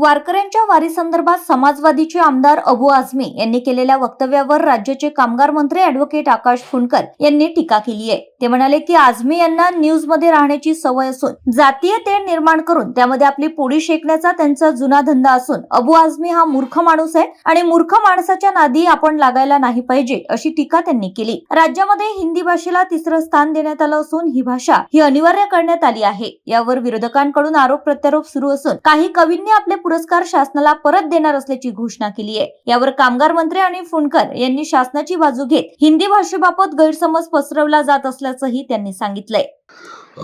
वारकऱ्यांच्या वारीसंदर्भात समाजवादीचे आमदार अबू आझमी यांनी केलेल्या वक्तव्यावर राज्याचे कामगार मंत्री अॅडव्होकेट आकाश फुंडकर यांनी टीका केली आहे. ते म्हणाले की आझमी यांना न्यूजमध्ये राहण्याची सवय असून जातीय तेढ निर्माण करून त्यामध्ये आपली पोळी शेकण्याचा त्यांचा जुना धंदा असून अबू आझमी हा मूर्ख माणूस आहे आणि मूर्ख माणसाच्या नादी आपण लागायला नाही पाहिजे अशी टीका त्यांनी केली. राज्यामध्ये हिंदी भाषेला तिसरं स्थान देण्यात आलं असून ही भाषा ही अनिवार्य करण्यात आली आहे. यावर विरोधकांकडून आरोप प्रत्यारोप सुरू असून काही कवींनी आपले पुरस्कार शासनाला परत देणार असल्याची घोषणा केली आहे. यावर कामगार मंत्री आणि फुंडकर यांनी शासनाची बाजू घेत हिंदी भाषेबाबत गैरसमज पसरवला जात असल्याचंही त्यांनी सांगितलंय.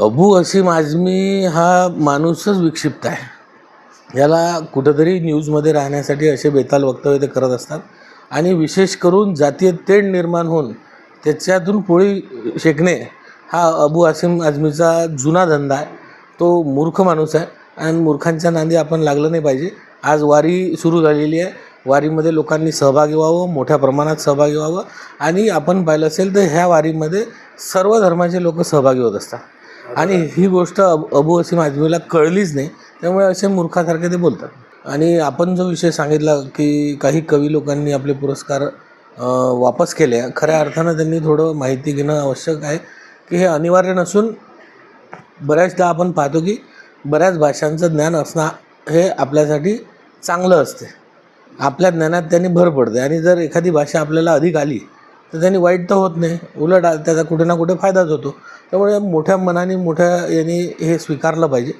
अबू असीम आझमी हा माणूसच विक्षिप्त आहे. याला कुठंतरी न्यूजमध्ये राहण्यासाठी असे बेताल वक्तव्य ते करत असतात. आणि विशेष करून जातीय तेढ निर्माण होऊन त्याच्यातून पोळी शेकणे हा अबू आसिम आझमीचा जुना धंदा आहे. तो मूर्ख माणूस आहे. आणि मूर्खांच्या नांदी आपण लागलं नाही पाहिजे. आज वारी सुरू झालेली आहे. वारीमध्ये लोकांनी सहभागी व्हावं मोठ्या प्रमाणात सहभागी व्हावं. आणि आपण पाहिलं असेल तर ह्या वारीमध्ये सर्व धर्माचे लोक सहभागी होत असतात. आणि ही गोष्ट अब अबू असीम आजमीला कळलीच नाही. त्यामुळे असे मूर्खासारखे ते बोलतात. आणि आपण जो विषय सांगितला की काही कवी लोकांनी आपले पुरस्कार वापस केले खऱ्या अर्थानं त्यांनी थोडं माहिती घेणं आवश्यक आहे की हे अनिवार्य नसून बऱ्याचदा आपण पाहतो की बऱ्याच भाषांचं ज्ञान असणं हे आपल्यासाठी चांगलं असते. आपल्या ज्ञानात त्यांनी भर पडते. आणि जर एखादी भाषा आपल्याला अधिक आली तर त्यांनी वाईट तर होत नाही. उलट आ- त्याचा कुठे ना कुठे फायदाच होतो. त्यामुळे मोठ्या मनाने मोठ्या यांनी हे स्वीकारलं पाहिजे.